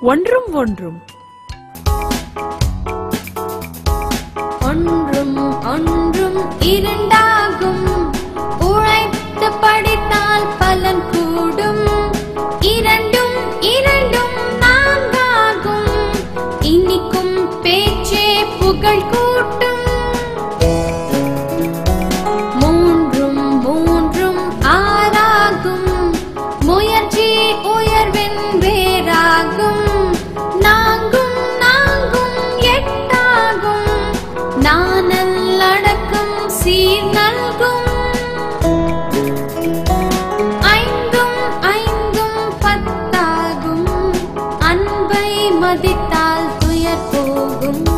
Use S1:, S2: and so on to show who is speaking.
S1: ஒன்றும் ஒன்றும்.
S2: ஒன்றும் ஒன்றும் இரண்டாகும். உழைத்து படித்தால் பலன் கூடும். இரண்டும் இரண்டும் நான்காகும். இனிக்கும் பேச்சே புகழ் சீர் நல்கும். ஐந்தும் ஐந்தும் பத்தாகும். அன்பை மதித்தால் துயர் போகும்.